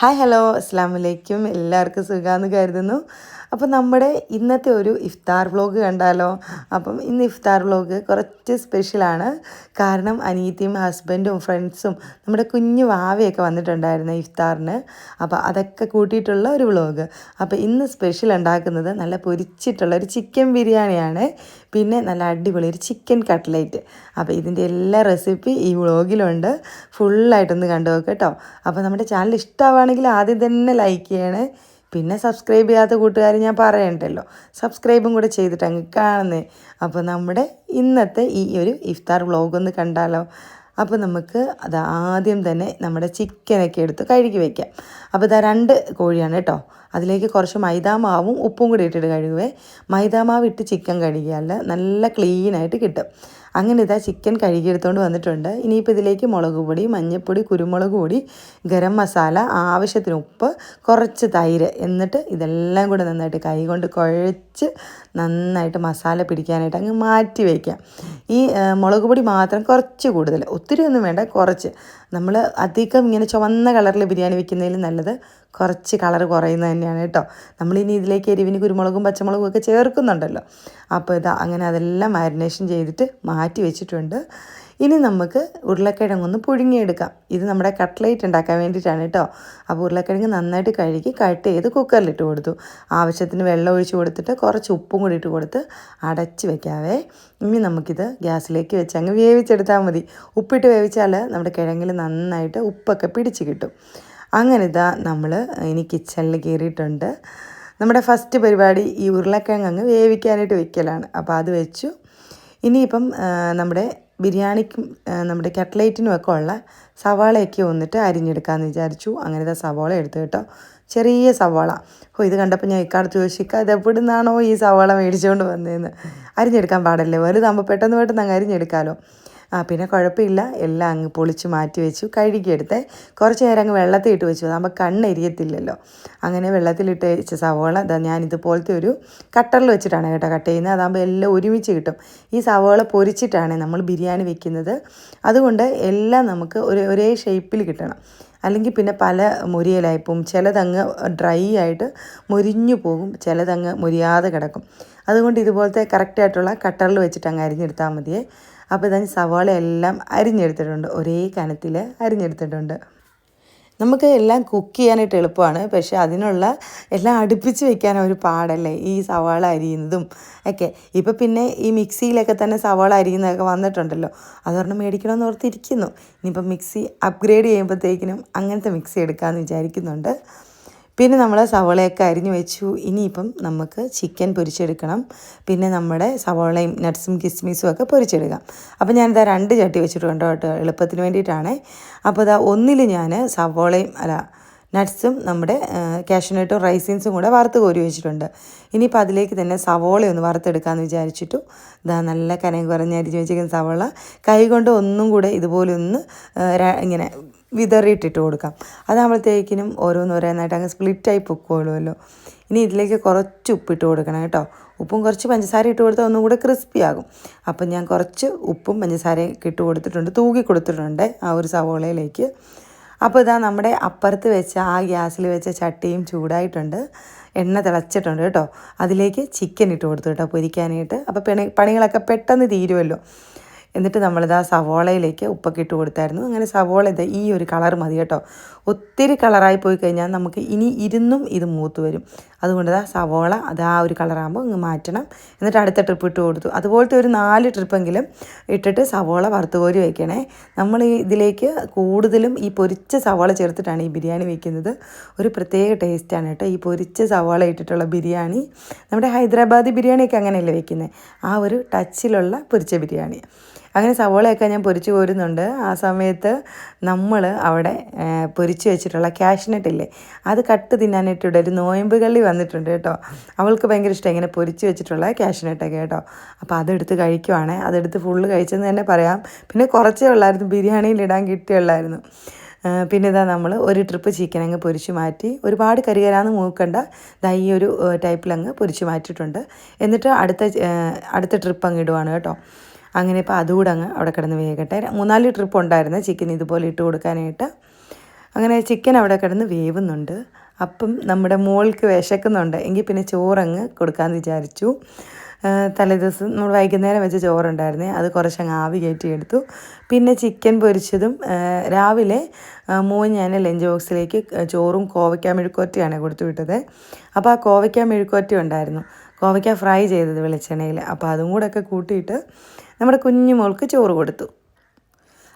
Hi hello. അസ്സാം വലൈക്കും എല്ലാവർക്കും സുഖമെന്ന് കരുതുന്നു. അപ്പം നമ്മുടെ ഇന്നത്തെ ഒരു ഇഫ്താർ വ്ലോഗ് കണ്ടാലോ? അപ്പം ഇന്ന് ഇഫ്താർ വ്ലോഗ് കുറച്ച് സ്പെഷ്യലാണ് കാരണം അനിയത്തിയും ഹസ്ബൻഡും ഫ്രണ്ട്സും നമ്മുടെ കുഞ്ഞു വാവയൊക്കെ വന്നിട്ടുണ്ടായിരുന്നു ഇഫ്താറിന്. അപ്പോൾ അതൊക്കെ കൂട്ടിയിട്ടുള്ള ഒരു വ്ലോഗ്. അപ്പോൾ ഇന്ന് സ്പെഷ്യൽ ഉണ്ടാക്കുന്നത് നല്ല പൊരിച്ചിട്ടുള്ള ഒരു ചിക്കൻ ബിരിയാണിയാണ്. പിന്നെ നല്ല അടിപൊളി ഒരു ചിക്കൻ കട്ട്ലേറ്റ് അപ്പോൾ ഇതിന്റെ എല്ലാ റെസിപ്പി ഈ വ്ളോഗിലുണ്ട് ഫുള്ളായിട്ടൊന്ന് കണ്ടു നോക്കുക കേട്ടോ അപ്പോൾ നമ്മുടെ ചാനൽ ഇഷ്ടമാണെങ്കിൽ ആദ്യം തന്നെ ലൈക്ക് ചെയ്യണേ. പിന്നെ സബ്സ്ക്രൈബ് ചെയ്യാത്ത കൂട്ടുകാർ ഞാൻ പറയണ്ടല്ലോ. സബ്സ്ക്രൈബും കൂടെ ചെയ്തിട്ട് അങ്ങ് കാണുന്നേ. അപ്പോൾ നമ്മുടെ ഇന്നത്തെ ഈ ഒരു ഇഫ്താർ വ്ളോഗ് ഒന്ന് കണ്ടാലോ? അപ്പോൾ നമുക്ക് അത് ആദ്യം തന്നെ നമ്മുടെ ചിക്കനൊക്കെ എടുത്ത് കഴുകി വയ്ക്കാം അപ്പോൾ ഇതാ രണ്ട് കോഴിയാണ് കേട്ടോ അതിലേക്ക് കുറച്ച് മൈദാമാവും ഉപ്പും കൂടി ഇട്ടിട്ട് കഴുകുവേ. മൈദാമാവ് ഇട്ട് ചിക്കൻ കഴുകിയാൽ നല്ല ക്ലീനായിട്ട് കിട്ടും. അങ്ങനെ ഇതാ ചിക്കൻ കഴുകിയെടുത്തുകൊണ്ട് വന്നിട്ടുണ്ട്. ഇനിയിപ്പോൾ ഇതിലേക്ക് മുളക് പൊടി മഞ്ഞൾപ്പൊടി കുരുമുളക് പൊടി ഗരം മസാല ആവശ്യത്തിന് ഉപ്പ് കുറച്ച് തൈര് എന്നിട്ട് ഇതെല്ലാം കൂടെ നന്നായിട്ട് കൈകൊണ്ട് കുഴച്ച് നന്നായിട്ട് മസാല പിടിക്കാനായിട്ട് അങ്ങ് മാറ്റി വയ്ക്കാം. ഈ മുളക് പൊടി മാത്രം കുറച്ച് കൂടുതൽ. ഒത്തിരി ഒന്നും വേണ്ട കുറച്ച്. നമ്മൾ അധികം ഇങ്ങനെ ചുവന്ന കളറിൽ ബിരിയാണി വെക്കുന്നതിൽ നല്ലത് കുറച്ച് കളർ കുറയുന്നത് തന്നെയാണ് കേട്ടോ. നമ്മളിനി ഇതിലേക്ക് എരിവിന് കുരുമുളകും പച്ചമുളകും ഒക്കെ ചേർക്കുന്നുണ്ടല്ലോ. അപ്പോൾ ഇതാ അങ്ങനെ അതെല്ലാം മാരിനേഷൻ ചെയ്തിട്ട് മാറ്റി വെച്ചിട്ടുണ്ട്. ഇനി നമുക്ക് ഉരുളക്കിഴങ്ങൊന്ന് പുഴുങ്ങിയെടുക്കാം. ഇത് നമ്മുടെ കട്ട്ലേറ്റ് ഉണ്ടാക്കാൻ വേണ്ടിയിട്ടാണ് കേട്ടോ. അപ്പോൾ ഉരുളക്കിഴങ്ങ് നന്നായിട്ട് കഴുകി കട്ട് ചെയ്ത് കുക്കറിലിട്ട് കൊടുത്തു. ആവശ്യത്തിന് വെള്ളം ഒഴിച്ച് കൊടുത്തിട്ട് കുറച്ച് ഉപ്പും കൂടി ഇട്ട് കൊടുത്ത് അടച്ച് വെക്കാവേ. ഇനി നമുക്കിത് ഗ്യാസിലേക്ക് വെച്ച് അങ്ങ് വേവിച്ചെടുത്താൽ മതി. ഉപ്പിട്ട് വേവിച്ചാൽ നമ്മുടെ കിഴങ്ങിൽ നന്നായിട്ട് ഉപ്പൊക്കെ പിടിച്ച് കിട്ടും. അങ്ങനെ ഇതാ നമ്മൾ ഇനി കിച്ചണിൽ കയറിയിട്ടുണ്ട് നമ്മുടെ ഫസ്റ്റ് പരിപാടി ഈ ഉരുളക്കിഴങ്ങ് അങ്ങ് വേവിക്കാനായിട്ട് വെക്കലാണ്. അപ്പോൾ അത് വെച്ചു. ഇനിയിപ്പം നമ്മുടെ ബിരിയാണിക്കും നമ്മുടെ കട്ട്ലേറ്റിനും ഒക്കെ ഉള്ള സവാളയൊക്കെ വന്നിട്ട് അരിഞ്ഞെടുക്കാമെന്ന് വിചാരിച്ചു. അങ്ങനെ ഇതാ സവാള എടുത്തു കേട്ടോ. ചെറിയ സവാള. ഓ ഇത് കണ്ടപ്പോൾ ഞാൻ ഇക്കാലത്ത് ചോദിച്ചിക്ക ഇത് എവിടെ നിന്നാണോ ഈ സവാള മേടിച്ചുകൊണ്ട് വന്നതെന്ന് അരിഞ്ഞെടുക്കാൻ പാടല്ലേ? വലുതാകുമ്പോൾ പെട്ടെന്ന് പെട്ടെന്ന് അങ്ങ് അരിഞ്ഞെടുക്കാമല്ലോ പിന്നെ കുഴപ്പമില്ല. എല്ലാം അങ്ങ് പൊളിച്ച് മാറ്റി വെച്ചു. കഴുകിയെടുത്ത് കുറച്ച് നേരം അങ്ങ് വെള്ളത്തിൽ ഇട്ട് വെച്ചു. അതാകുമ്പോൾ കണ്ണെരിയത്തില്ലല്ലോ അങ്ങനെ വെള്ളത്തിലിട്ട് വെച്ച സവോള ഞാൻ ഇതുപോലത്തെ ഒരു കട്ടറിൽ വെച്ചിട്ടാണ് കേട്ടോ കട്ട് ചെയ്യുന്നത്. അതാകുമ്പോൾ എല്ലാം ഒരുമിച്ച് കിട്ടും. ഈ സവോള പൊരിച്ചിട്ടാണ് നമ്മൾ ബിരിയാണി വെക്കുന്നത്. അതുകൊണ്ട് എല്ലാം നമുക്ക് ഒരു ഒരേ ഷേപ്പിൽ കിട്ടണം. അല്ലെങ്കിൽ പിന്നെ പല മുരിയലായിപ്പോവും ചിലതങ്ങ് ഡ്രൈ ആയിട്ട് മുരിഞ്ഞു പോകും. ചിലതങ്ങ് മുരിയാതെ കിടക്കും. അതുകൊണ്ട് ഇതുപോലത്തെ കറക്റ്റായിട്ടുള്ള കട്ടറിൽ വെച്ചിട്ട് അങ്ങ് അരിഞ്ഞെടുത്താൽ മതിയേ. അപ്പോൾ ഇതാ സവാള എല്ലാം അരിഞ്ഞെടുത്തിട്ടുണ്ട്. ഒരേ കനത്തിൽ അരിഞ്ഞെടുത്തിട്ടുണ്ട്. നമുക്ക് എല്ലാം കുക്ക് ചെയ്യാനായിട്ട് എളുപ്പമാണ്. പക്ഷേ അതിനുള്ള എല്ലാം അടുപ്പിച്ച് വെക്കാൻ ഒരു പാടല്ലേ? ഈ സവാള അരിയുന്നതും ഒക്കെ. ഇപ്പോൾ പിന്നെ ഈ മിക്സിയിലൊക്കെ തന്നെ സവാള അരിയുന്നതൊക്കെ വന്നിട്ടുണ്ടല്ലോ. അതൊരെണ്ണം മേടിക്കണമെന്ന് ഓർത്തിരിക്കുന്നു. ഇനിയിപ്പം മിക്സി അപ്ഗ്രേഡ് ചെയ്യുമ്പോഴത്തേക്കിനും അങ്ങനത്തെ മിക്സി എടുക്കാമെന്ന് വിചാരിക്കുന്നുണ്ട്. പിന്നെ നമ്മൾ സവോളയൊക്കെ അരിഞ്ഞു വെച്ചു. ഇനിയിപ്പം നമുക്ക് ചിക്കൻ പൊരിച്ചെടുക്കണം. പിന്നെ നമ്മുടെ സവോളയും നട്ട്സും കിസ്മിസും ഒക്കെ പൊരിച്ചെടുക്കാം. അപ്പോൾ ഞാനിതാ രണ്ട് ചട്ടി വെച്ചിട്ടുണ്ട് കേട്ടോ എളുപ്പത്തിന് വേണ്ടിയിട്ടാണ്. അപ്പോൾ ഇതാ ഒന്നിൽ ഞാൻ സവോളയും അല്ല നട്ട്സും നമ്മുടെ കാഷ്യനട്ടും റൈസിൻസും കൂടെ വറുത്ത് കോരി വെച്ചിട്ടുണ്ട്. ഇനിയിപ്പോൾ അതിലേക്ക് തന്നെ സവോള ഒന്ന് വറുത്തെടുക്കാമെന്ന് വിചാരിച്ചിട്ടു. ഇതാ നല്ല കനം കുറഞ്ഞരിഞ്ഞ് വെച്ചിരിക്കുന്ന സവോള. കൈ കൊണ്ട് ഒന്നും കൂടെ ഇതുപോലെ ഒന്ന് ഇങ്ങനെ വിതറിയിട്ടിട്ട് കൊടുക്കാം. അതാകുമ്പോഴത്തേക്കിനും ഓരോന്നോരോന്നായിട്ട് അങ്ങ് സ്പ്ലിറ്റായി പൊക്കോളുമല്ലോ. ഇനി ഇതിലേക്ക് കുറച്ച് ഉപ്പിട്ട് കൊടുക്കണം കേട്ടോ. ഉപ്പും കുറച്ച് പഞ്ചസാര ഇട്ട് കൊടുത്താൽ ഒന്നും കൂടെ ക്രിസ്പി ആകും. അപ്പം ഞാൻ കുറച്ച് ഉപ്പും പഞ്ചസാരയും ഇട്ട് കൊടുത്തിട്ടുണ്ട് തൂക്കി കൊടുത്തിട്ടുണ്ട് ആ ഒരു സവോളയിലേക്ക്. അപ്പോൾ ഇതാ നമ്മുടെ അപ്പുറത്ത് വെച്ച ആ ഗ്യാസിൽ വെച്ച ചട്ടിയും ചൂടായിട്ടുണ്ട്. എണ്ണ തിളച്ചിട്ടുണ്ട് കേട്ടോ. അതിലേക്ക് ചിക്കൻ ഇട്ട് കൊടുത്തു കേട്ടോ പൊരിക്കാനായിട്ട്. അപ്പോൾ പണി പണികളൊക്കെ പെട്ടെന്ന് തീരുമല്ലോ. എന്നിട്ട് നമ്മളിതാ സവോളയിലേക്ക് ഉപ്പൊക്കെ ഇട്ട് കൊടുത്തായിരുന്നു. അങ്ങനെ സവോള ഇത് ഈ ഒരു കളർ മതി കേട്ടോ. ഒത്തിരി കളറായി പോയി കഴിഞ്ഞാൽ നമുക്ക് ഇനി ഇരുന്നും ഇത് മൂത്ത് വരും. അതുകൊണ്ട് ഇതാ സവോള അത് ആ ഒരു കളറാകുമ്പോൾ അങ്ങ് മാറ്റണം. എന്നിട്ട് അടുത്ത ട്രിപ്പ് ഇട്ട് കൊടുത്തു. അതുപോലത്തെ ഒരു നാല് ട്രിപ്പെങ്കിലും ഇട്ടിട്ട് സവോള വറുത്ത് കോരി വയ്ക്കണേ നമ്മൾ ഇതിലേക്ക് കൂടുതലും ഈ പൊരിച്ച സവോള ചേർത്തിട്ടാണ് ഈ ബിരിയാണി വയ്ക്കുന്നത് ഒരു പ്രത്യേക ടേസ്റ്റാണ് കേട്ടോ ഈ പൊരിച്ച സവോള ഇട്ടിട്ടുള്ള ബിരിയാണി. നമ്മുടെ ഹൈദരാബാദി ബിരിയാണിയൊക്കെ അങ്ങനെയല്ലേ വയ്ക്കുന്നത് ആ ഒരു ടച്ചിലുള്ള പൊരിച്ച ബിരിയാണി. അങ്ങനെ സവോളയൊക്കെ ഞാൻ പൊരിച്ചു കോരുന്നുണ്ട്. ആ സമയത്ത് നമ്മൾ അവിടെ പൊരിച്ചു വെച്ചിട്ടുള്ള ക്യാഷ്നട്ടില്ലേ അത് കട്ട് തിന്നാനായിട്ട് ഒരു നോയമ്പ് കള്ളി വന്നിട്ടുണ്ട് കേട്ടോ. അവൾക്ക് ഭയങ്കര ഇഷ്ടം ഇങ്ങനെ പൊരിച്ചു വെച്ചിട്ടുള്ള ക്യാഷ്നട്ടൊക്കെ കേട്ടോ. അപ്പോൾ അതെടുത്ത് കഴിക്കുവാണേ. അതെടുത്ത് ഫുള്ള് കഴിച്ചെന്ന് തന്നെ പറയാം. പിന്നെ കുറച്ചേ ഉള്ളായിരുന്നു. ബിരിയാണിയിൽ ഇടാൻ കിട്ടിയുള്ളായിരുന്നു പിന്നെ ഇതാ നമ്മൾ ഒരു ട്രിപ്പ് ചിക്കൻ അങ്ങ് പൊരിച്ചു മാറ്റി. ഒരുപാട് കരികരാന്ന് മൂക്കണ്ട. ദാ ഈ ഒരു ടൈപ്പിലങ്ങ് പൊരിച്ചു മാറ്റിയിട്ടുണ്ട്. എന്നിട്ട് അടുത്ത അടുത്ത ട്രിപ്പ് അങ്ങ് ഇടുവാണ് കേട്ടോ. അങ്ങനെ ഇപ്പോൾ അതുകൂടെ അങ്ങ് അവിടെ കിടന്ന് വേകട്ടെ. മൂന്നാൽ ട്രിപ്പ് ഉണ്ടായിരുന്നു ചിക്കൻ ഇതുപോലെ ഇട്ട് കൊടുക്കാനായിട്ട്. അങ്ങനെ ചിക്കൻ അവിടെ കിടന്ന് വേവുന്നുണ്ട്. അപ്പം നമ്മുടെ മോൾക്ക് വിശക്കുന്നുണ്ട്. എങ്കിൽ പിന്നെ ചോറങ്ങ് കൊടുക്കാമെന്ന് വിചാരിച്ചു. തലേദിവസം നമ്മൾ വൈകുന്നേരം വെച്ച ചോറുണ്ടായിരുന്നേ. അത് കുറച്ചങ്ങ് ആവി കയറ്റി എടുത്തു. പിന്നെ ചിക്കൻ പൊരിച്ചതും രാവിലെ മോൻ ഞാൻ ലഞ്ച് ബോക്സിലേക്ക് ചോറും കോവയ്ക്ക മെഴുക്കോറ്റിയാണ് കൊടുത്തു വിട്ടത്. അപ്പോൾ ആ കോവയ്ക്ക മെഴുക്കോറ്റി ഉണ്ടായിരുന്നു. കോവയ്ക്ക ഫ്രൈ ചെയ്തത് വെളിച്ചെണ്ണയിൽ. അപ്പോൾ അതും കൂടെ ഒക്കെ കൂട്ടിയിട്ട് നമ്മുടെ കുഞ്ഞു മോൾക്ക് ചോറ് കൊടുത്തു.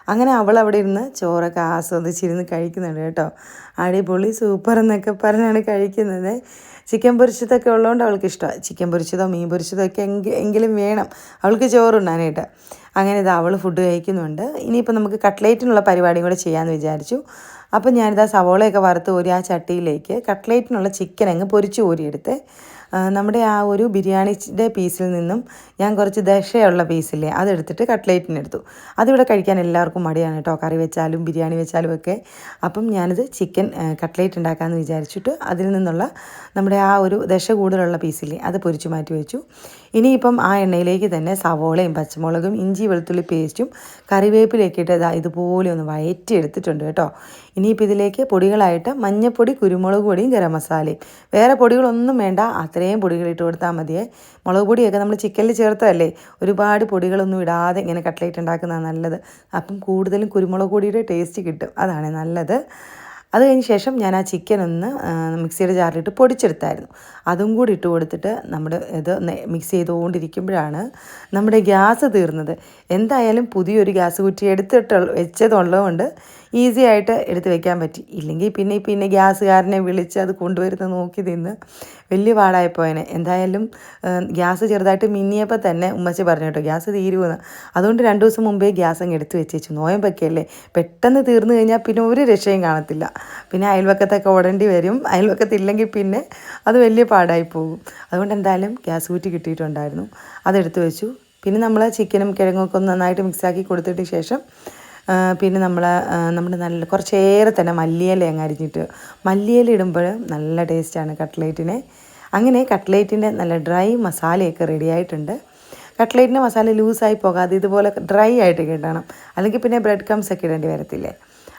അങ്ങനെ അവൾ അവിടെ ഇരുന്ന് ചോറൊക്കെ ആസ്വദിച്ചിരുന്ന് കഴിക്കുന്നുണ്ട് കേട്ടോ. അടിപൊളി സൂപ്പർ എന്നൊക്കെ പറഞ്ഞാണ് കഴിക്കുന്നത്. ചിക്കൻ പൊരിച്ചതൊക്കെ ഉള്ളതുകൊണ്ട് അവൾക്ക് ഇഷ്ടമാണ്. ചിക്കൻ പൊരിച്ചതോ മീൻ പൊരിച്ചതോ ഒക്കെ എങ്കിലും വേണം. അവൾക്ക് ചോറുണ്ണാനായിട്ട്. അങ്ങനെ ഇത് അവൾ ഫുഡ് കഴിക്കുന്നുണ്ട്. ഇനിയിപ്പോൾ നമുക്ക് കട്ട്ലേറ്റിനുള്ള പരിപാടിയും കൂടെ ചെയ്യാമെന്ന് വിചാരിച്ചു. അപ്പം ഞാനിതാ സവോളയൊക്കെ വറുത്ത് കോരി ആ ചട്ടിയിലേക്ക് കട്ട്ലേറ്റിനുള്ള ചിക്കൻ അങ്ങ് പൊരിച്ച് കോരിയെടുത്ത് നമ്മുടെ ആ ഒരു ബിരിയാണിയുടെ പീസിൽ നിന്നും ഞാൻ കുറച്ച് ദശയുള്ള പീസില്ലേ അതെടുത്തിട്ട് കട്ട്ലേറ്റിനെടുത്തു. അതിവിടെ കഴിക്കാൻ എല്ലാവർക്കും മടിയാണ് കേട്ടോ കറി വെച്ചാലും ബിരിയാണി വെച്ചാലും ഒക്കെ. അപ്പം ഞാനിത് ചിക്കൻ കട്ട്ലേറ്റ് ഉണ്ടാക്കാമെന്ന് വിചാരിച്ചിട്ട് അതിൽ നിന്നുള്ള നമ്മുടെ ആ ഒരു ദശ കൂടുതലുള്ള പീസില്ലേ അത് പൊരിച്ചു മാറ്റി വെച്ചു. ഇനിയിപ്പം ആ എണ്ണയിലേക്ക് തന്നെ സവോളയും പച്ചമുളകും ഇഞ്ചി വെളുത്തുള്ളി പേസ്റ്റും കറിവേപ്പിലേക്ക് ഇട്ട് ഇതാ ഇതുപോലെ ഒന്ന് വയറ്റി എടുത്തിട്ടുണ്ട് കേട്ടോ. ഇനിയിപ്പോൾ ഇതിലേക്ക് പൊടികളായിട്ട് മഞ്ഞൾപ്പൊടി കുരുമുളക് പൊടിയും ഗരം മസാലയും. വേറെ പൊടികളൊന്നും വേണ്ട അത്രയും പൊടികൾ ഇട്ട് കൊടുത്താൽ മതിയേ. മുളക് പൊടിയൊക്കെ നമ്മൾ ചിക്കനിൽ ചേർത്തതല്ലേ? ഒരുപാട് പൊടികളൊന്നും ഇടാതെ ഇങ്ങനെ കട്ട്ലേറ്റ് ഉണ്ടാക്കുന്നതാണ് നല്ലത്. അപ്പം കൂടുതലും കുരുമുളക് പൊടിയുടെ ടേസ്റ്റ് കിട്ടും. അതാണ് നല്ലത്. അത് കഴിഞ്ഞ ശേഷം ഞാൻ ആ ചിക്കൻ ഒന്ന് മിക്സിയുടെ ജാറിലിട്ട് പൊടിച്ചെടുത്തായിരുന്നു. അതും കൂടി ഇട്ട് കൊടുത്തിട്ട് നമ്മുടെ ഇത് മിക്സ് ചെയ്തുകൊണ്ടിരിക്കുമ്പോഴാണ് നമ്മുടെ ഗ്യാസ് തീർന്നത്. എന്തായാലും പുതിയൊരു ഗ്യാസ് കുറ്റി എടുത്തിട്ട് വെച്ചതുള്ളതുകൊണ്ട് ഈസി ആയിട്ട് എടുത്ത് വെക്കാൻ പറ്റി. ഇല്ലെങ്കിൽ പിന്നെ പിന്നെ ഗ്യാസുകാരനെ വിളിച്ച് അത് കൊണ്ടുവരുന്ന നോക്കി തിന്ന് വലിയ പാടായിപ്പോയനെ. എന്തായാലും ഗ്യാസ് ചെറുതായിട്ട് മിന്നിയപ്പോൾ തന്നെ ഉമ്മച്ചി പറഞ്ഞു കേട്ടോ ഗ്യാസ് തീരുമെന്ന് അതുകൊണ്ട് രണ്ട് ദിവസം മുമ്പേ ഗ്യാസ് അങ്ങ് എടുത്ത് വെച്ചേച്ചു. നോയമ്പൊക്കെ അല്ലേ പെട്ടെന്ന് തീർന്നു കഴിഞ്ഞാൽ പിന്നെ ഒരു രക്ഷയും കാണത്തില്ല. പിന്നെ അയൽവക്കത്തൊക്കെ ഓടേണ്ടി വരും. അയൽവക്കത്തില്ലെങ്കിൽ പിന്നെ അത് വലിയ പാടായി പോകും അതുകൊണ്ട് എന്തായാലും ഗ്യാസ് കൂറ്റി കിട്ടിയിട്ടുണ്ടായിരുന്നു. അതെടുത്ത് വെച്ചു. പിന്നെ നമ്മൾ ചിക്കനും കിഴങ്ങൊക്കെ ഒന്ന് നന്നായിട്ട് മിക്സാക്കി കൊടുത്തിട്ട് ശേഷം പിന്നെ നമ്മൾ നമ്മുടെ നല്ല കുറച്ചേറെ തന്നെ മല്ലിയില അങ്ങ് അരിഞ്ഞിട്ട് മല്ലിയില ഇടുമ്പോൾ നല്ല ടേസ്റ്റാണ് കട്ട്ലേറ്റിനെ അങ്ങനെ കട്ട്ലേറ്റിന്റെ നല്ല ഡ്രൈ മസാലയൊക്കെ റെഡി ആയിട്ടുണ്ട്. കട്ട്ലേറ്റിന്റെ മസാല ലൂസായി പോകാതെ ഇതുപോലെ ഡ്രൈ ആയിട്ട് കിട്ടണം അല്ലെങ്കിൽ പിന്നെ ബ്രെഡ് കംസ് ഒക്കെ ഇടേണ്ടി വരത്തില്ലേ?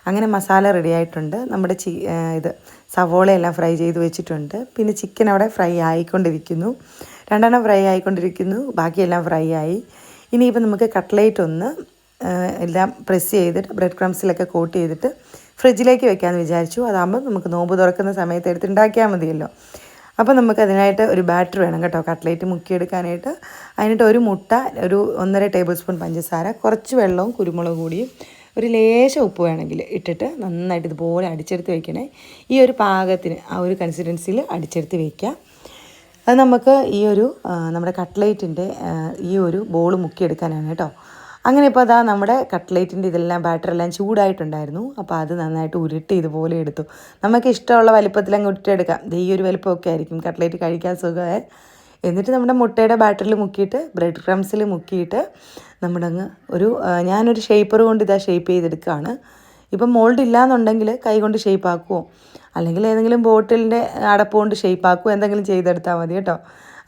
അങ്ങനെ മസാല റെഡി ആയിട്ടുണ്ട്. നമ്മുടെ ചി ഇത് സവോളയെല്ലാം ഫ്രൈ ചെയ്ത് വെച്ചിട്ടുണ്ട്. പിന്നെ ചിക്കൻ അവിടെ ഫ്രൈ ആയിക്കൊണ്ടിരിക്കുന്നു. രണ്ടെണ്ണം ഫ്രൈ ആയിക്കൊണ്ടിരിക്കുന്നു. ബാക്കിയെല്ലാം ഫ്രൈ ആയി. ഇനിയിപ്പോൾ നമുക്ക് കട്ട്ലേറ്റ് ഒന്ന് എല്ലാം പ്രസ് ചെയ്തിട്ട് ബ്രെഡ് ക്രംസിലൊക്കെ കോട്ട് ചെയ്തിട്ട് ഫ്രിഡ്ജിലേക്ക് വെക്കാമെന്ന് വിചാരിച്ചു. അതാകുമ്പോൾ നമുക്ക് നോമ്പ് തുറക്കുന്ന സമയത്ത് എടുത്ത് ഉണ്ടാക്കിയാൽ മതിയല്ലോ. അപ്പോൾ നമുക്ക് അതിനായിട്ട് ഒരു ബാറ്റർ വേണം കേട്ടോ. കട്ട്ലേറ്റ് മുക്കിയെടുക്കാനായിട്ട്. അതിനായിട്ട് ഒരു മുട്ട ഒരു ഒന്നര ടേബിൾ സ്പൂൺ പഞ്ചസാര കുറച്ച് വെള്ളവും കുരുമുളക് കൂടിയും ഒരു ലേശം ഉപ്പ് വേണമെങ്കിൽ ഇട്ടിട്ട് നന്നായിട്ട് ഇതുപോലെ അടിച്ചെടുത്ത് വെക്കണേ. ഈ ഒരു പാകത്തിന് ആ ഒരു കൺസിസ്റ്റൻസിയിൽ അടിച്ചെടുത്ത് വയ്ക്കുക അത് നമുക്ക് ഈ ഒരു നമ്മുടെ കട്ട്ലേറ്റിന്റെ ഈ ഒരു ബോൾ മുക്കിയെടുക്കാനാണ് കേട്ടോ. അങ്ങനെ ഇപ്പോൾ അതാ നമ്മുടെ കട്ട്ലേറ്റിന്റെ ഇതെല്ലാം ബാറ്റർ എല്ലാം ചൂടായിട്ടുണ്ടായിരുന്നു. അപ്പോൾ അത് നന്നായിട്ട് ഉരുട്ടി ഇതുപോലെ എടുത്തു. നമുക്ക് ഇഷ്ടമുള്ള വലിപ്പത്തിൽ അങ്ങ് ഉരുട്ടിയെടുക്കാം. ദേ ഈ ഒരു വലിപ്പമൊക്കെ ആയിരിക്കും കട്ട്ലേറ്റ് കഴിക്കാൻ സുഖമേ എന്നിട്ട് നമ്മുടെ മുട്ടയുടെ ബാറ്ററിൽ മുക്കിയിട്ട് ബ്രെഡ് ക്രംസിൽ മുക്കിയിട്ട് നമ്മുടെ അങ്ങ് ഒരു ഞാനൊരു ഷേപ്പർ കൊണ്ട് ഇതാ ഷേപ്പ് ചെയ്തെടുക്കുകയാണ്. ഇപ്പം മോൾഡ് ഇല്ലാന്നുണ്ടെങ്കിൽ കൈ കൊണ്ട് ഷേപ്പ് ആക്കുമോ അല്ലെങ്കിൽ ഏതെങ്കിലും ബോട്ടിലിന്റെ അടപ്പ് കൊണ്ട് ഷേപ്പ് ആക്കുമോ എന്തെങ്കിലും ചെയ്തെടുത്താൽ മതി കേട്ടോ.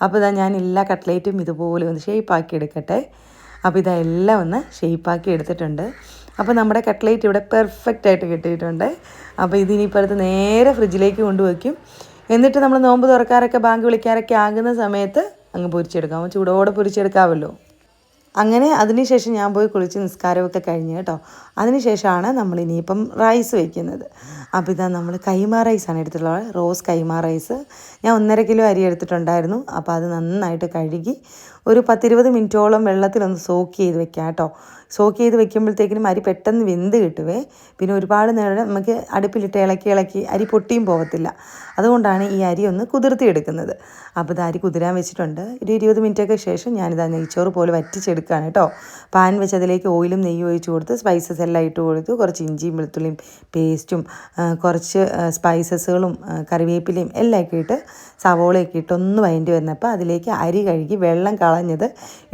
അപ്പോൾ ഇതാ ഞാൻ എല്ലാ കട്ട്ലേറ്റും ഇതുപോലെ ഒന്ന് ഷേപ്പ് ആക്കി എടുക്കട്ടെ. അപ്പോൾ ഇതെല്ലാം ഒന്ന് ഷേപ്പാക്കി എടുത്തിട്ടുണ്ട്. അപ്പോൾ നമ്മുടെ കട്ട്ലേറ്റ് ഇവിടെ പെർഫെക്റ്റ് ആയിട്ട് കിട്ടിയിട്ടുണ്ട്. അപ്പോൾ ഇതിനിപ്പോൾ അടുത്ത് നേരെ ഫ്രിഡ്ജിലേക്ക് കൊണ്ടുവയ്ക്കും. എന്നിട്ട് നമ്മൾ നോമ്പ് തുറക്കാറൊക്കെ ബാങ്ക് വിളിക്കാറൊക്കെ ആകുന്ന സമയത്ത് അങ്ങ് പൊരിച്ചെടുക്കാം. ചൂടോടെ പൊരിച്ചെടുക്കാമല്ലോ അങ്ങനെ അതിനുശേഷം ഞാൻ പോയി കുളിച്ച് നിസ്കാരമൊക്കെ കഴിഞ്ഞ് കേട്ടോ. അതിനുശേഷമാണ് നമ്മൾ ഇനിയിപ്പം റൈസ് വയ്ക്കുന്നത് അപ്പോൾ ഇതാ നമ്മൾ കൈമ റൈസാണ് എടുത്തിട്ടുള്ളത്. റോസ് കൈമാ റൈസ് ഞാൻ ഒന്നര കിലോ അരി എടുത്തിട്ടുണ്ടായിരുന്നു. അപ്പോൾ അത് നന്നായിട്ട് കഴുകി ഒരു പത്തിരുപത് മിനിറ്റോളം വെള്ളത്തിലൊന്ന് സോക്ക് ചെയ്ത് വെക്കാം കേട്ടോ. സോക്ക് ചെയ്ത് വെക്കുമ്പോഴത്തേക്കിനും അരി പെട്ടെന്ന് വെന്ത് കിട്ടുവേ. പിന്നെ ഒരുപാട് നേരം നമുക്ക് അടുപ്പിലിട്ട് ഇളക്കി ഇളക്കി അരി പൊട്ടിയും പോകത്തില്ല. അതുകൊണ്ടാണ് ഈ അരി ഒന്ന് കുതിർത്തി എടുക്കുന്നത് അപ്പോൾ ഇത് അരി കുതിരാൻ വെച്ചിട്ടുണ്ട്. ഒരു ഇരുപത് മിനിറ്റൊക്കെ ശേഷം ഞാനിത് നെയ്ച്ചോറ് പോലെ വറ്റിച്ചെടുക്കുകയാണ് കേട്ടോ. പാൻ വെച്ച് അതിലേക്ക് ഓയിലും നെയ്യ് ഒഴിച്ച് കൊടുത്ത് സ്പൈസസ് എല്ലാം ഇട്ട് കൊടുത്തു കുറച്ച് ഇഞ്ചിയും വെളുത്തുള്ളിയും പേസ്റ്റും കുറച്ച് സ്പൈസസുകളും കറിവേപ്പിലയും എല്ലാം ഒക്കെ ഇട്ട് സവോളയൊക്കെ ഇട്ട് ഒന്ന് വഴണ്ടി വന്നപ്പോൾ അതിലേക്ക് അരി കഴുകി വെള്ളം കളഞ്ഞത്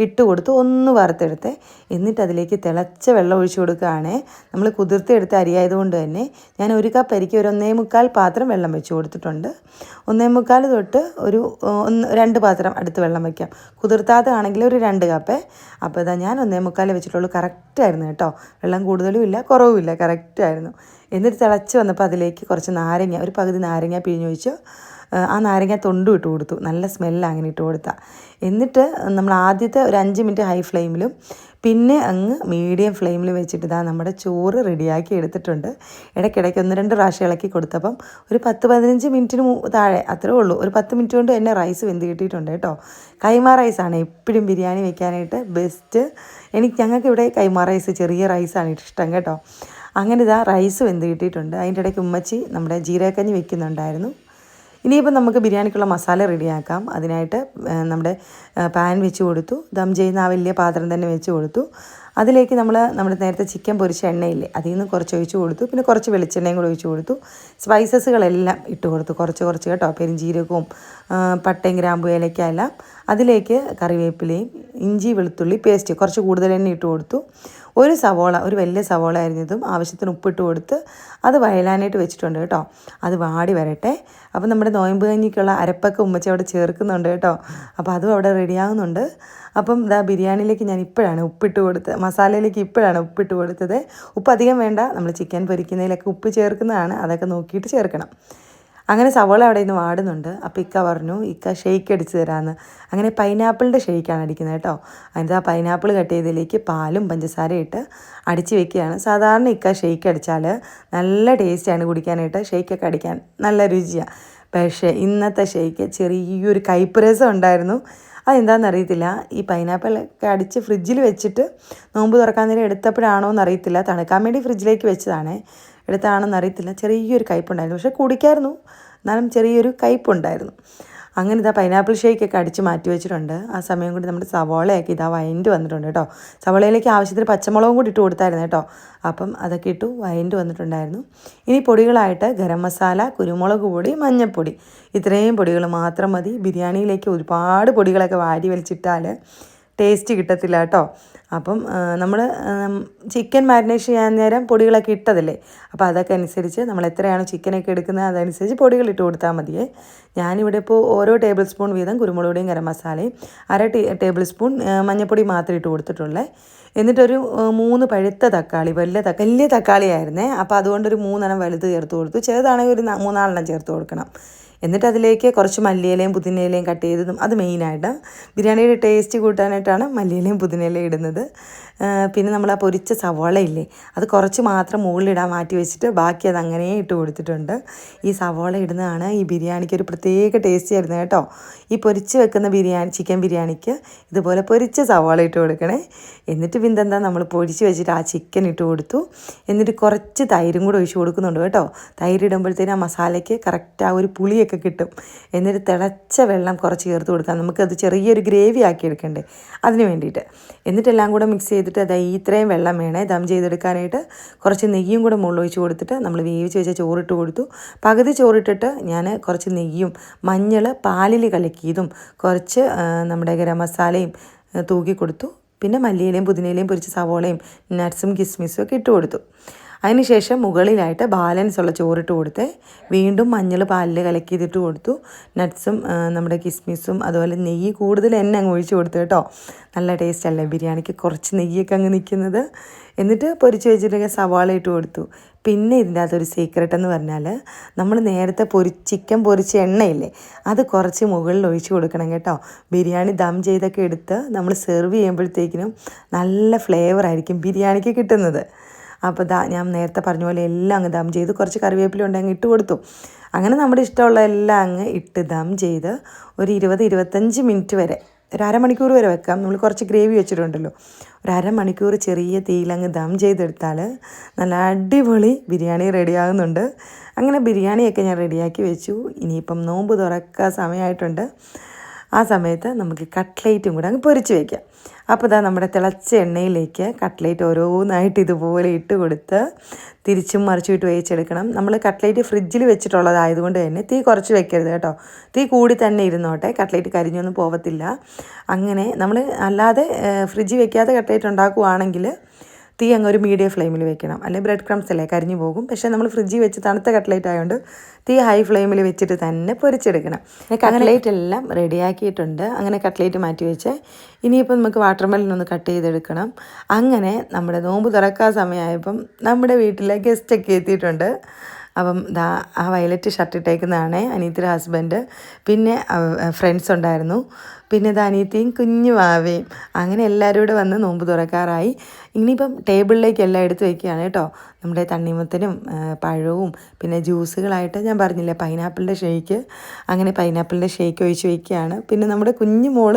ഇട്ട് കൊടുത്ത് ഒന്ന് വറുത്തെടുത്ത്. എന്നിട്ട് അതിലേക്ക് തിളച്ച വെള്ളം ഒഴിച്ചു കൊടുക്കുകയാണ്. നമ്മൾ കുതിർത്തെടുത്ത അരിയായതുകൊണ്ട് തന്നെ ഞാൻ ഒരു കപ്പ് അരിക്ക് ഒരു ഒന്നേ മുക്കാൽ പാത്രം വെള്ളം വെച്ച് കൊടുത്തിട്ടുണ്ട്. ഒന്നേ മുക്കാൽ തൊട്ട് ഒരു ഒന്ന് രണ്ട് പാത്രം അടുത്ത് വെള്ളം വയ്ക്കാം കുതിർത്താതാണെങ്കിൽ ഒരു രണ്ട് കപ്പ്. അപ്പോൾ ഇതാ ഞാൻ ഒന്നേ മുക്കാൽ വെച്ചിട്ടുള്ളൂ. കറക്റ്റായിരുന്നു കേട്ടോ. വെള്ളം കൂടുതലും ഇല്ല കുറവുമില്ല കറക്റ്റായിരുന്നു. എന്നിട്ട് തിളച്ച് വന്നപ്പോൾ അതിലേക്ക് കുറച്ച് നാരങ്ങ ഒരു പകുതി നാരങ്ങ പിഴിഞ്ഞൊഴിച്ച് ആ നാരങ്ങ തൊണ്ടും ഇട്ട് കൊടുത്തു. നല്ല സ്മെല്ലാണ് അങ്ങനെ ഇട്ട് കൊടുത്താൽ എന്നിട്ട് നമ്മൾ ആദ്യത്തെ ഒരു അഞ്ച് മിനിറ്റ് ഹൈ ഫ്ലെയിമിലും പിന്നെ അങ്ങ് മീഡിയം ഫ്ലെയിമിൽ വെച്ചിട്ട് ഇതാ നമ്മുടെ ചോറ് റെഡിയാക്കി എടുത്തിട്ടുണ്ട്. ഇടയ്ക്കിടയ്ക്ക് ഒന്ന് രണ്ട് പ്രാവശ്യം ഇളക്കി കൊടുത്തപ്പം ഒരു പത്ത് പതിനഞ്ച് മിനിറ്റിന് താഴെ അത്രേ ഉള്ളൂ. ഒരു പത്ത് മിനിറ്റ് കൊണ്ട് തന്നെ റൈസ് വെന്ത് കിട്ടിയിട്ടുണ്ട് കേട്ടോ. കൈമാ റൈസാണ് എപ്പോഴും ബിരിയാണി വെക്കാനായിട്ട് ബെസ്റ്റ് എനിക്ക് ഞങ്ങൾക്ക് ഇവിടെ കൈമാ റൈസ് ചെറിയ റൈസാണ് ഇഷ്ടം കേട്ടോ. അങ്ങനെ ഇതാ റൈസ് വെന്ത് കിട്ടിയിട്ടുണ്ട്. അതിന്റെ ഇടയ്ക്ക് ഉമ്മച്ചി നമ്മുടെ ജീരകക്കഞ്ഞി വെക്കുന്നുണ്ടായിരുന്നു. ഇനിയിപ്പോൾ നമുക്ക് ബിരിയാണിക്കുള്ള മസാല റെഡിയാക്കാം. അതിനായിട്ട് നമ്മുടെ പാൻ വെച്ച് കൊടുത്തു. ദം ചെയ്യുന്ന ആ വലിയ പാത്രം തന്നെ വെച്ച് കൊടുത്തു. അതിലേക്ക് നമ്മൾ നമ്മൾ നേരത്തെ ചിക്കൻ പൊരിച്ച എണ്ണയില്ലേ അതിൽ നിന്ന് കുറച്ച് ഒഴിച്ച് കൊടുത്തു. പിന്നെ കുറച്ച് വെളിച്ചെണ്ണയും കൂടെ ഒഴിച്ച് കൊടുത്തു. സ്പൈസസുകളെല്ലാം ഇട്ട് കൊടുത്തു. കുറച്ച് കുറച്ച് കേട്ടോ. പെരിഞ്ജീരകവും ജീരകവും പട്ടയും ഗ്രാമ്പു ഏലക്ക അതിലേക്ക് കറിവേപ്പിലയും ഇഞ്ചി വെളുത്തുള്ളി പേസ്റ്റ് കുറച്ച് കൂടുതൽ എണ്ണ ഇട്ട് കൊടുത്തു. ഒരു സവോള ഒരു വലിയ സവോള അരിഞ്ഞതും ആവശ്യത്തിന് ഉപ്പിട്ട് കൊടുത്ത് അത് വയലാനായിട്ട് വെച്ചിട്ടുണ്ട് കേട്ടോ. അത് വാടി വരട്ടെ. അപ്പം നമ്മുടെ നോയമ്പ് കഞ്ഞിക്കുള്ള അരപ്പൊക്കെ ഉമ്മച്ചി അവിടെ ചേർക്കുന്നുണ്ട് കേട്ടോ. അപ്പോൾ അതും അവിടെ റെഡിയാകുന്നുണ്ട് അപ്പം ഇതാ ബിരിയാണിയിലേക്ക് ഞാൻ ഇപ്പോഴാണ് ഉപ്പിട്ട് കൊടുത്തത്. മസാലയിലേക്ക് ഇപ്പോഴാണ് ഉപ്പിട്ട് കൊടുത്തത്. ഉപ്പ് അധികം വേണ്ട. നമ്മൾ ചിക്കൻ പൊരിക്കുന്നതിലൊക്കെ ഉപ്പ് ചേർക്കുന്നതാണ്. അതൊക്കെ നോക്കിയിട്ട് ചേർക്കണം. അങ്ങനെ സവോള അവിടെ നിന്ന് വാടുന്നുണ്ട്. അപ്പോൾ ഇക്ക പറഞ്ഞു ഇക്ക ഷെയ്ക്ക് അടിച്ച് തരാമെന്ന് അങ്ങനെ പൈനാപ്പിളിന്റെ ഷെയ്ക്കാണ് അടിക്കുന്നത് കേട്ടോ. അതിന്റെ ആ പൈനാപ്പിൾ കട്ട് ചെയ്തതിലേക്ക് പാലും പഞ്ചസാരയും ഇട്ട് അടിച്ച് വെക്കുകയാണ്. സാധാരണ ഇക്ക ഷെയ്ക്ക് അടിച്ചാൽ നല്ല ടേസ്റ്റാണ് കുടിക്കാനായിട്ട്. ഷെയ്ക്കൊക്കെ അടിക്കാൻ നല്ല രുചിയാണ് പക്ഷേ ഇന്നത്തെ ഷെയ്ക്ക് ചെറിയൊരു കയ്പ്പ് രസം ഉണ്ടായിരുന്നു. അതെന്താണെന്ന് അറിയത്തില്ല. ഈ പൈനാപ്പിൾ ഒക്കെ അടിച്ച് ഫ്രിഡ്ജിൽ വെച്ചിട്ട് നോമ്പ് തുറക്കാൻ നേരം എടുത്തപ്പോഴാണോ എന്ന് അറിയത്തില്ല. തണുക്കാൻ വേണ്ടി ഫ്രിഡ്ജിലേക്ക് വെച്ചതാണേ. എടുത്താണെന്ന് അറിയത്തില്ല. ചെറിയൊരു കയ്പുണ്ടായിരുന്നു. പക്ഷേ കുടിക്കായിരുന്നു. എന്നാലും ചെറിയൊരു കയ്പുണ്ടായിരുന്നു. അങ്ങനെ ഇതാ പൈനാപ്പിൾ ഷേക്കൊക്കെ അടിച്ച് മാറ്റി വെച്ചിട്ടുണ്ട്. ആ സമയം കൂടി നമ്മുടെ സവോളയൊക്കെ ഇതാ വയന്റ് വന്നിട്ടുണ്ട് കേട്ടോ. സവോളയിലേക്ക് ആവശ്യത്തിന് പച്ചമുളകും കൂടി ഇട്ട് കൊടുത്തായിരുന്നു കേട്ടോ. അപ്പം അതൊക്കെ ഇട്ടു വയന്റ് വന്നിട്ടുണ്ടായിരുന്നു. ഇനി പൊടികളായിട്ട് ഗരം മസാല കുരുമുളക് പൊടി മഞ്ഞൾപ്പൊടി. ഇത്രയും പൊടികൾ മാത്രം മതി. ബിരിയാണിയിലേക്ക് ഒരുപാട് പൊടികളൊക്കെ വാരി വലിച്ചിട്ടാൽ ടേസ്റ്റ് കിട്ടത്തില്ല കേട്ടോ. അപ്പം നമ്മൾ ചിക്കൻ മാരിനേഷൻ ചെയ്യാൻ നേരം പൊടികളൊക്കെ ഇട്ടതല്ലേ? അപ്പോൾ അതൊക്കെ അനുസരിച്ച് നമ്മൾ എത്രയാണോ ചിക്കനൊക്കെ എടുക്കുന്നത് അതനുസരിച്ച് പൊടികൾ ഇട്ട് കൊടുത്താൽ മതിയേ. ഞാനിവിടെ ഇപ്പോൾ ഓരോ ടേബിൾ സ്പൂൺ വീതം കുരുമുളക് പൊടിയും ഗരം മസാലയും അര ടേബിൾ സ്പൂൺ മഞ്ഞൾപ്പൊടി മാത്രമേ ഇട്ട് കൊടുത്തിട്ടുള്ളേ. എന്നിട്ടൊരു മൂന്ന് പഴുത്ത തക്കാളി വലിയ തക്കാളി വലിയ തക്കാളിയായിരുന്നേ അപ്പോൾ അതുകൊണ്ടൊരു മൂന്നെണ്ണം വലുത് ചേർത്ത് കൊടുത്തു. ചെറുതാണെങ്കിൽ ഒരു മൂന്നാലെണ്ണം ചേർത്ത് കൊടുക്കണം. എന്നിട്ട് അതിലേക്ക് കുറച്ച് മല്ലിയിലയും പുതിനയിലയും കട്ട് ചെയ്തതും അത് മെയിനായിട്ട് ബിരിയാണിയുടെ ടേസ്റ്റ് കൂട്ടാനായിട്ടാണ് മല്ലിയിലയും പുതിനയിലയും ഇടുന്നത്. പിന്നെ നമ്മൾ ആ പൊരിച്ച സവോള ഇല്ലേ അത് കുറച്ച് മാത്രം മുകളിലിടാൻ മാറ്റി വെച്ചിട്ട് ബാക്കി അത് അങ്ങനെ ഇട്ട് കൊടുത്തിട്ടുണ്ട്. ഈ സവോള ഇടുന്നതാണ് ഈ ബിരിയാണിക്ക് ഒരു പ്രത്യേക ടേസ്റ്റ് ആയിരുന്നു കേട്ടോ. ഈ പൊരിച്ച് വെക്കുന്ന ബിരിയാണി ചിക്കൻ ബിരിയാണിക്ക് ഇതുപോലെ പൊരിച്ച സവോള ഇട്ട് കൊടുക്കണേ. എന്നിട്ട് പിന്തെന്താ നമ്മൾ പൊരിച്ച് വെച്ചിട്ട് ആ ചിക്കൻ ഇട്ട് കൊടുത്തു. എന്നിട്ട് കുറച്ച് തൈരും കൂടെ ഒഴിച്ച് കൊടുക്കുന്നുണ്ട് കേട്ടോ. തൈര് ഇടുമ്പോഴത്തേനും ആ മസാലയ്ക്ക് കറക്റ്റ് ആ ഒരു പുളിയൊക്കെ കിട്ടും. എന്നിട്ട് തിളച്ച വെള്ളം കുറച്ച് ചേർത്ത് കൊടുക്കാം നമുക്കത് ചെറിയൊരു ഗ്രേവി ആക്കി എടുക്കണ്ടേ അതിന് വേണ്ടിയിട്ട്. എന്നിട്ടെല്ലാം കൂടെ മിക്സ് ചെയ്തിട്ട് അതാ അതായത് ഇത്രയും വെള്ളം വേണേ ദം ചെയ്തെടുക്കാനായിട്ട് കുറച്ച് നെയ്യും കൂടെ മുകളിൽ ഒഴിച്ച് കൊടുത്തിട്ട് നമ്മൾ വേവിച്ച് വെച്ച ചോറിട്ട് കൊടുത്തു. പകുതി ചോറിട്ടിട്ട് ഞാൻ കുറച്ച് നെയ്യും മഞ്ഞൾ പാലിൽ കലക്കിയതും കുറച്ച് നമ്മുടെ ഗരം മസാലയും തൂക്കി കൊടുത്തു. പിന്നെ മല്ലിയിലയും പുതിനയിലയും പൊരിച്ച സവോളയും നട്ട്സും കിസ്മിസും ഒക്കെ ഇട്ട് കൊടുത്തു. അതിനുശേഷം മുകളിലായിട്ട് ബാലൻസ് ഉള്ള ചോറിട്ട് കൊടുത്ത്. വീണ്ടും മഞ്ഞൾ പാലിൽ കലക്കി ഇതിട്ട് കൊടുത്തു നട്ട്സും നമ്മുടെ കിസ്മിസും അതുപോലെ നെയ്യ് കൂടുതൽ എന്നെ അങ്ങ് ഒഴിച്ച് കൊടുത്തു കേട്ടോ. നല്ല ടേസ്റ്റ് അല്ലേ ബിരിയാണിക്ക്? കുറച്ച് നെയ്യൊക്കെ അങ്ങ് നിൽക്കുന്നത്. എന്നിട്ട് പൊരിച്ച് വെച്ചിട്ടുണ്ടെങ്കിൽ സവാള ഇട്ട് കൊടുത്തു. പിന്നെ ഇതിന്റെ അകത്തൊരു സീക്രട്ട് എന്ന് പറഞ്ഞാൽ നമ്മൾ നേരത്തെ പൊരി ചിക്കൻ പൊരിച്ച എണ്ണയില്ലേ അത് കുറച്ച് മുകളിൽ ഒഴിച്ച് കൊടുക്കണം കേട്ടോ. ബിരിയാണി ദം ചെയ്തൊക്കെ എടുത്ത് നമ്മൾ സെർവ് ചെയ്യുമ്പോഴത്തേക്കിനും നല്ല ഫ്ലേവർ ആയിരിക്കും ബിരിയാണിക്ക് കിട്ടുന്നത്. അപ്പോൾ ദാ ഞാൻ നേരത്തെ പറഞ്ഞ പോലെ എല്ലാം അങ്ങ് ദം ചെയ്ത് കുറച്ച് കറിവേപ്പില ഉണ്ടെങ്കിൽ ഇട്ട് കൊടുത്തു. അങ്ങനെ നമ്മുടെ ഇഷ്ടമുള്ള എല്ലാം അങ്ങ് ഇട്ട് ദം ചെയ്ത് ഒരു ഇരുപത് ഇരുപത്തഞ്ച് മിനിറ്റ് വരെ ഒരു അരമണിക്കൂർ വരെ വെക്കാം. നമ്മൾ കുറച്ച് ഗ്രേവി വെച്ചിട്ടുണ്ടല്ലോ. ഒരു അരമണിക്കൂർ ചെറിയ തീയിലങ്ങ് ദം ചെയ്തെടുത്താൽ നല്ല അടിപൊളി ബിരിയാണി റെഡിയാകുന്നുണ്ട്. അങ്ങനെ ബിരിയാണിയൊക്കെ ഞാൻ റെഡിയാക്കി വെച്ചു. ഇനിയിപ്പം നോമ്പ് തുറക്കാൻ സമയമായിട്ടുണ്ട്. ആ സമയത്ത് നമുക്ക് കട്ട്ലേറ്റും കൂടെ അങ്ങ് പൊരിച്ച് വയ്ക്കാം അപ്പോൾ ഇതാ നമ്മുടെ തിളച്ച എണ്ണയിലേക്ക് കട്ട്ലേറ്റ് ഓരോന്നായിട്ട് ഇതുപോലെ ഇട്ട് കൊടുത്ത് തിരിച്ചും മറിച്ചും ഇട്ട് വേവിച്ചെടുക്കണം. നമ്മൾ കട്ട്ലേറ്റ് ഫ്രിഡ്ജിൽ വെച്ചിട്ടുള്ളതായതുകൊണ്ട് തന്നെ തീ കുറച്ച് വെക്കരുത് കേട്ടോ. തീ കൂടി തന്നെ ഇരുന്നോട്ടെ. കട്ട്ലേറ്റ് കരിഞ്ഞൊന്നും പോവത്തില്ല. അങ്ങനെ നമ്മൾ അല്ലാതെ ഫ്രിഡ്ജിൽ വെക്കാതെ കട്ട്ലേറ്റ് ഉണ്ടാക്കുവാണെങ്കിൽ തീ അങ്ങ് ഒരു മീഡിയം ഫ്ലെയിമിൽ വെക്കണം. അല്ലെങ്കിൽ ബ്രെഡ് ക്രംസ് അല്ലേ? കരിഞ്ഞു പോകും. പക്ഷേ നമ്മൾ ഫ്രിഡ്ജിൽ വെച്ച് തണുത്ത കട്ട്ലേറ്റ് ആയതുകൊണ്ട് തീ ഹൈ ഫ്ലെയിമിൽ വെച്ചിട്ട് തന്നെ പൊരിച്ചെടുക്കണം. കട്ട്ലേറ്റ് എല്ലാം റെഡിയാക്കിയിട്ടുണ്ട് അങ്ങനെ കട്ട്ലേറ്റ് മാറ്റി വെച്ച് ഇനിയിപ്പോൾ നമുക്ക് വാട്ടർ മെലൻ ഒന്ന് കട്ട് ചെയ്തെടുക്കണം. അങ്ങനെ നമ്മുടെ നോമ്പ് തുറക്കാൻ സമയമായപ്പം നമ്മുടെ വീട്ടിലെ ഗസ്റ്റൊക്കെ എത്തിയിട്ടുണ്ട്. അപ്പം ദാ ആ വയലറ്റ് ഷർട്ട് ഇട്ടേക്കുന്നതാണ് അനീത്തിയുടെ ഹസ്ബൻഡ് പിന്നെ ഫ്രണ്ട്സ് ഉണ്ടായിരുന്നു. പിന്നെ അനീത്തിയും കുഞ്ഞു വാവയും. അങ്ങനെ എല്ലാവരും കൂടെ വന്ന് നോമ്പ് തുറക്കാറായി. ഇനിയിപ്പം ടേബിളിലേക്ക് എല്ലാം എടുത്ത് വയ്ക്കുകയാണ് കേട്ടോ. നമ്മുടെ തണ്ണിമത്തനും പഴവും പിന്നെ ജ്യൂസുകളായിട്ട് ഞാൻ പറഞ്ഞില്ലേ പൈനാപ്പിളിന്റെ ഷേക്ക്. അങ്ങനെ പൈനാപ്പിളിന്റെ ഷേക്ക് ഒഴിച്ച് വയ്ക്കുകയാണ് പിന്നെ നമ്മുടെ കുഞ്ഞു മോൾ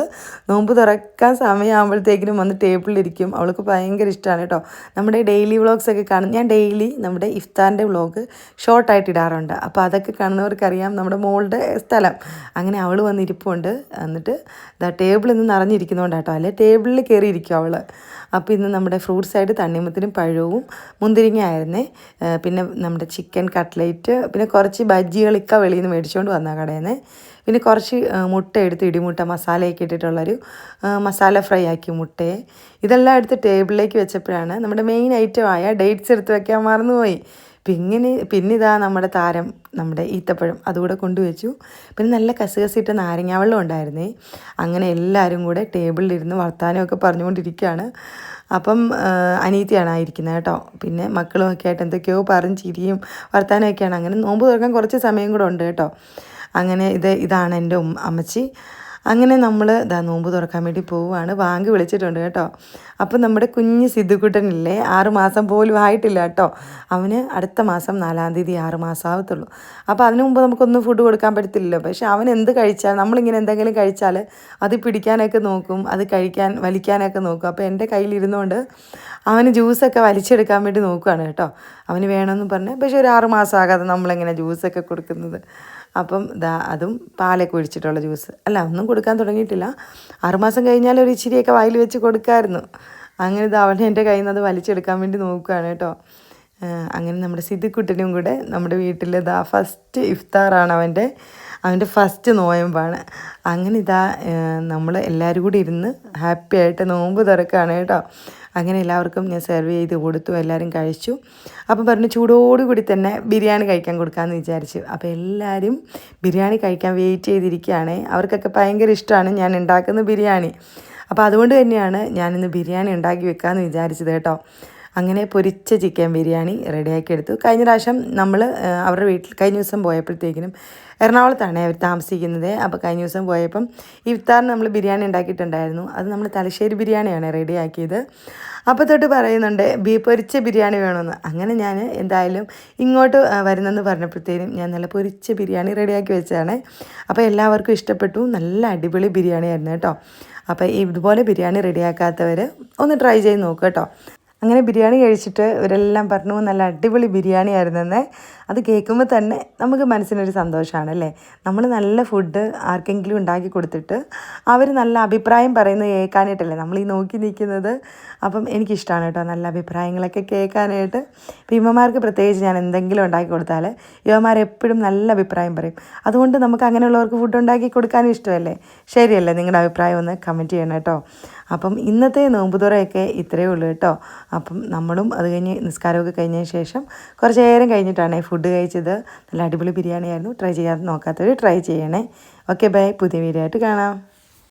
നോമ്പ് തുറക്കാൻ സമയമാകുമ്പോഴത്തേക്കിനും വന്ന് ടേബിളിലിരിക്കും. അവൾക്ക് ഭയങ്കര ഇഷ്ടമാണ് കേട്ടോ. നമ്മുടെ ഡെയിലി വ്ളോഗ്സ് ഒക്കെ കാണും. ഞാൻ ഡെയിലി നമ്മുടെ ഇഫ്താറിന്റെ വ്ളോഗ് ഷോർട്ടായിട്ട് ഇടാറുണ്ട്. അപ്പോൾ അതൊക്കെ കാണുന്നവർക്കറിയാം നമ്മുടെ മോളുടെ സ്ഥലം. അങ്ങനെ അവൾ വന്നിരിപ്പുണ്ട്. എന്നിട്ട് ഇതാ ടേബിൾ ഇന്ന് നിറഞ്ഞിരിക്കുന്നതുകൊണ്ടാട്ടോ അല്ലെ? ടേബിളിൽ കയറിയിരിക്കും അവൾ അപ്പോൾ ഇന്ന് നമ്മുടെ ഫ്രൂട്ട്സ് സൈഡ് തണ്ണിമത്തിനും പഴവും മുന്തിരിങ്ങ ആയിരുന്നേ പിന്നെ നമ്മുടെ ചിക്കൻ കട്ട്ലേറ്റ് പിന്നെ കുറച്ച് ബജ്ജികളൊക്കെ വെളിയിൽ നിന്ന് മേടിച്ചുകൊണ്ട് വന്ന കടയിൽ നിന്ന് പിന്നെ കുറച്ച് മുട്ട എടുത്ത് ഇടിമുട്ട മസാലയൊക്കെ ഇട്ടിട്ടുള്ളൊരു മസാല ഫ്രൈ ആക്കി മുട്ടയെ. ഇതെല്ലാം എടുത്ത് ടേബിളിലേക്ക് വെച്ചപ്പോഴാണ് നമ്മുടെ മെയിൻ ഐറ്റമായ ഡേറ്റ്സ് എടുത്ത് വയ്ക്കാൻ മറന്നുപോയി. പിന്നെ പിന്നിതാ നമ്മുടെ താരം നമ്മുടെ ഈത്തപ്പഴം അതുകൂടെ കൊണ്ടുവച്ചു. പിന്നെ നല്ല കസുകസിട്ട നാരങ്ങ വെള്ളം ഉണ്ടായിരുന്നേ. അങ്ങനെ എല്ലാവരും കൂടെ ടേബിളിലിരുന്ന് വർത്താനമൊക്കെ പറഞ്ഞുകൊണ്ടിരിക്കുകയാണ്. അപ്പം അനീത്തിയാണ് ആയിരിക്കുന്നത് കേട്ടോ. പിന്നെ മക്കളും ഒക്കെ ആയിട്ട് എന്തൊക്കെയോ പറഞ്ഞ് ചിരിയും വർത്താനമൊക്കെയാണ്. അങ്ങനെ നോമ്പ് തുറക്കാൻ കുറച്ച് സമയം കൂടെ ഉണ്ട് കേട്ടോ. അങ്ങനെ ഇത് ഇതാണ് എന്റെ അമ്മച്ചി. അങ്ങനെ നമ്മൾ ദാ നോമ്പ് തുറക്കാൻ വേണ്ടി പോവുകയാണ് ബാങ്ക് വിളിച്ചിട്ടുണ്ട് കേട്ടോ. അപ്പം നമ്മുടെ കുഞ്ഞ് സിദ്ധുക്കുട്ടനില്ലേ ആറ് മാസം പോലും ആയിട്ടില്ല കേട്ടോ. അവന് അടുത്ത മാസം നാലാം തീയതി ആറ് മാസം ആവത്തുള്ളൂ അപ്പോൾ അതിനു മുമ്പ് നമുക്കൊന്നും ഫുഡ് കൊടുക്കാൻ പറ്റത്തില്ലല്ലോ. പക്ഷേ അവൻ എന്ത് കഴിച്ചാൽ നമ്മളിങ്ങനെ എന്തെങ്കിലും കഴിച്ചാൽ അത് പിടിക്കാനൊക്കെ നോക്കും അത് കഴിക്കാൻ വലിക്കാനൊക്കെ നോക്കും. അപ്പോൾ എന്റെ കയ്യിലിരുന്നുകൊണ്ട് അവന് ജ്യൂസൊക്കെ വലിച്ചെടുക്കാൻ വേണ്ടി നോക്കുകയാണ് കേട്ടോ. അവന് വേണമെന്ന് പറഞ്ഞ്. പക്ഷേ ഒരു ആറ് മാസമാകാതെ നമ്മളിങ്ങനെ ജ്യൂസൊക്കെ കൊടുക്കുന്നത്? അപ്പം ദാ അതും പാലൊക്കെ ഒഴിച്ചിട്ടുള്ള ജ്യൂസ്. അല്ല ഒന്നും കൊടുക്കാൻ തുടങ്ങിയിട്ടില്ല. ആറുമാസം കഴിഞ്ഞാൽ ഒരു ഇച്ചിരിയൊക്കെ വായിൽ വെച്ച് കൊടുക്കാമായിരുന്നു അങ്ങനെ ഇത് അവനെ എന്റെ കയ്യിൽ നിന്ന് അത് വലിച്ചെടുക്കാൻ വേണ്ടി നോക്കുകയാണ് കേട്ടോ. അങ്ങനെ നമ്മുടെ സിദ്ധിക്കുട്ടനും കൂടെ നമ്മുടെ വീട്ടിൽ ഇതാ ഫസ്റ്റ് ഇഫ്താറാണ് അവന്റെ അവന്റെ ഫസ്റ്റ് നോയമ്പാണ്. അങ്ങനെ ഇതാ നമ്മൾ എല്ലാവരും കൂടി ഇരുന്ന് ഹാപ്പി ആയിട്ട് നോമ്പ് തുറക്കുകയാണ് കേട്ടോ. അങ്ങനെ എല്ലാവർക്കും ഞാൻ സെർവ് ചെയ്ത് കൊടുത്തു എല്ലാവരും കഴിച്ചു. അപ്പം പറഞ്ഞു ചൂടോടുകൂടി തന്നെ ബിരിയാണി കഴിക്കാൻ കൊടുക്കാമെന്ന് വിചാരിച്ചു. അപ്പോൾ എല്ലാവരും ബിരിയാണി കഴിക്കാൻ വെയിറ്റ് ചെയ്തിരിക്കുകയാണ്. അവർക്കൊക്കെ ഭയങ്കര ഇഷ്ടമാണ് ഞാൻ ഉണ്ടാക്കുന്ന ബിരിയാണി. അപ്പോൾ അതുകൊണ്ട് തന്നെയാണ് ഞാനിന്ന് ബിരിയാണി ഉണ്ടാക്കി വെക്കാമെന്ന് വിചാരിച്ചത് കേട്ടോ. അങ്ങനെ പൊരിച്ച ചിക്കൻ ബിരിയാണി റെഡിയാക്കി എടുത്തു കഴിഞ്ഞ പ്രാവശ്യം നമ്മൾ അവരുടെ വീട്ടിൽ കഴിഞ്ഞ ദിവസം പോയപ്പോഴത്തേക്കിനും എറണാകുളത്താണ് അവർ താമസിക്കുന്നത്. അപ്പോൾ കഴിഞ്ഞ ദിവസം പോയപ്പം ഇഫ്താറിന് നമ്മൾ ബിരിയാണി ഉണ്ടാക്കിയിട്ടുണ്ടായിരുന്നു. അത് നമ്മൾ തലശ്ശേരി ബിരിയാണിയാണ് റെഡിയാക്കിയത്. അപ്പോൾ തൊട്ട് പറയുന്നുണ്ട് ബീ പൊരിച്ച ബിരിയാണി വേണമെന്ന് അങ്ങനെ ഞാൻ എന്തായാലും ഇങ്ങോട്ട് വരുന്നെന്ന് പറഞ്ഞപ്പോഴത്തേനും ഞാൻ നല്ല പൊരിച്ച ബിരിയാണി റെഡിയാക്കി വെച്ചതാണ്. അപ്പോൾ എല്ലാവർക്കും ഇഷ്ടപ്പെട്ടു. നല്ല അടിപൊളി ബിരിയാണി ആയിരുന്നു കേട്ടോ. അപ്പോൾ ഇതുപോലെ ബിരിയാണി റെഡിയാക്കാത്തവർ ഒന്ന് ട്രൈ ചെയ്ത് നോക്കുക കേട്ടോ. അങ്ങനെ ബിരിയാണി കഴിച്ചിട്ട് ഇവരെല്ലാം പറഞ്ഞു നല്ല അടിപൊളി ബിരിയാണി ആയിരുന്നെന്ന് അത് കേൾക്കുമ്പോൾ തന്നെ നമുക്ക് മനസ്സിനൊരു സന്തോഷമാണ് അല്ലേ നമ്മൾ നല്ല ഫുഡ് ആർക്കെങ്കിലും ഉണ്ടാക്കി കൊടുത്തിട്ട് അവർ നല്ല അഭിപ്രായം പറയുന്നത് കേൾക്കാനായിട്ടല്ലേ നമ്മൾ ഈ നോക്കി നിൽക്കുന്നത്. അപ്പം എനിക്കിഷ്ടമാണ് കേട്ടോ നല്ല അഭിപ്രായങ്ങളൊക്കെ കേൾക്കാനായിട്ട്. ഭീമമാർക്ക് പ്രത്യേകിച്ച് ഞാൻ എന്തെങ്കിലും ഉണ്ടാക്കി കൊടുത്താൽ യുവമാർ എപ്പോഴും നല്ല അഭിപ്രായം പറയും. അതുകൊണ്ട് നമുക്ക് അങ്ങനെയുള്ളവർക്ക് ഫുഡ് ഉണ്ടാക്കി കൊടുക്കാനും ഇഷ്ടമല്ലേ? ശരിയല്ലേ നിങ്ങളുടെ അഭിപ്രായം ഒന്ന് കമന്റ് ചെയ്യണം കേട്ടോ. അപ്പം ഇന്നത്തെ നോമ്പുതുറയൊക്കെ ഇത്രയേ ഉള്ളൂ കേട്ടോ. അപ്പം നമ്മളും അത് കഴിഞ്ഞ് നിസ്കാരമൊക്കെ കഴിഞ്ഞതിന് ശേഷം കുറച്ച് നേരം കഴിഞ്ഞിട്ടാണ് ഫുഡ് കഴിച്ചത്. നല്ല അടിപൊളി ബിരിയാണി ആയിരുന്നു ട്രൈ ചെയ്യാതെ നോക്കാത്തവർ ട്രൈ ചെയ്യണേ. ഓക്കെ ബൈ പുതിയ വീഡിയോ ആയിട്ട് കാണാം.